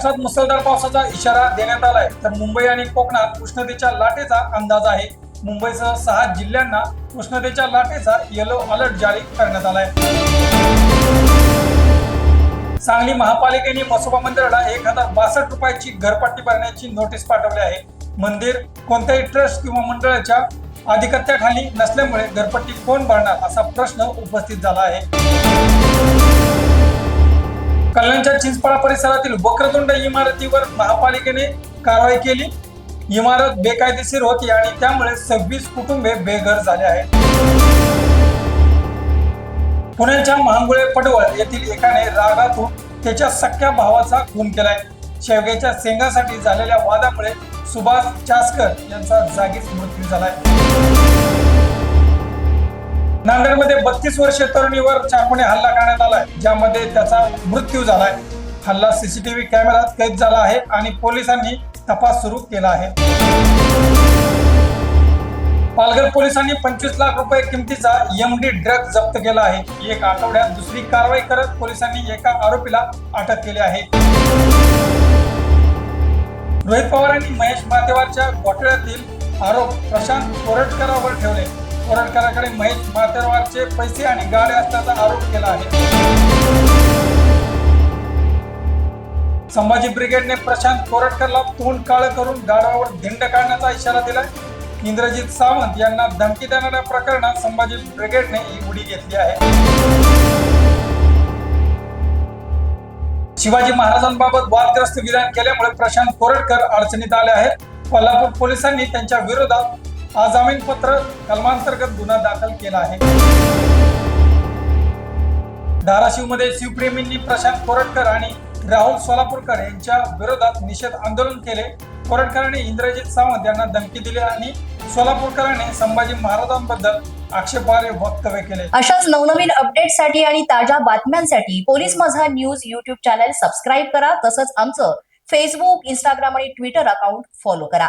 महाराष्ट्रात मुसळधार पावसाचा इशारा देण्यात आलाय. तर मुंबई आणि कोकणात उष्णतेच्या लाटेचा अंदाज आहे. मुंबईसह सहा जिल्ह्यांना उष्णतेच्या लाटेचा येलो अलर्ट जारी करण्यात आलाय. सांगली महापालिकेने मसोबा मंदिराला एक हजार बासष्ट रुपयाची घरपट्टी भरण्याची नोटीस पाठवली आहे. मंदिर कोणत्याही ट्रस्ट किंवा मंडळाच्या अधिकत्याखाली नसल्यामुळे घरपट्टी कोण भरणार असा प्रश्न उपस्थित झाला आहे. कल्याणच्या चिंचपाडा परिसरातील वक्रतुंड इमारतीवर महापालिकेने कारवाई केली. इमारत बेकायदेशीर होती आणि त्यामुळे सव्वीस कुटुंबे बेघर झाले आहेत. पुण्याच्या महांगुळे पडवळ येथील एकाने रागातून त्याच्या सख्या भावाचा खून केलाय. शेवग्याच्या शेंगासाठी झालेल्या वादामुळे सुभाष चासकर यांचा जागीच मृत्यू झालाय. नांदेडमध्ये बत्तीस वर्षीय तरुणीवर चाकूने हल्ला करण्यात आलाय ज्यामध्ये त्याचा मृत्यू झालाय. हल्ला सीसीटीव्ही कॅमेरात कैद झाला आहे आणि पोलिसांनी तपास सुरू केला आहे. पालघर पोलिसांनी पंचवीस लाख रुपये किमतीचा एमडी ड्रग जप्त केला आहे. एक आठवड्यात दुसरी कारवाई करत पोलिसांनी एका आरोपीला अटक केली आहे. रोहित पवार आणि महेश मातेवारच्या घोटाळ्यातील आरोप प्रशांत कोरटकरावर ठेवले. कोरटकराकडे महेश मातेवारचे पैसे आणि गाड्या असल्याचा आरोप केला आहे. संभाजी ब्रिगेडने प्रशांत कोरटकरला तोंड काळ करून गाडावर धिंड काढण्याचा इशारा दिलाय. इंद्रजित सावंत यांना धमकी देणाऱ्या प्रकरणात संभाजी ब्रिगेडने ही उडी घेतली आहे. शिवाजी महाराजांबाबत वादग्रस्त विधान केल्यामुळे प्रशांत कोरटकर अडचणीत आले आहेत. कोल्हापूर पोलिसांनी त्यांच्या विरोधात अजामीनपत्र कलमांतर्गत गुन्हा दाखल केला आहे. धाराशिवमध्ये शिवप्रेमींनी प्रशांत कोरटकर आणि राहुल सोलापूरकर यांच्या विरोधात निषेध आंदोलन केले. कोरटकरांनी इंद्रजित सावंत यांना धमकी दिली आणि सोलापूरकरांनी संभाजी महाराजांबद्दल आक्षेपार्ह वक्तव्य केले. अशाच नवनवीन अपडेटसाठी आणि ताज्या बातम्यांसाठी police Majha news YouTube channel subscribe करा. तसंच आमचं फेसबुक इंस्टाग्राम आणि ट्विटर अकाउंट फॉलो करा.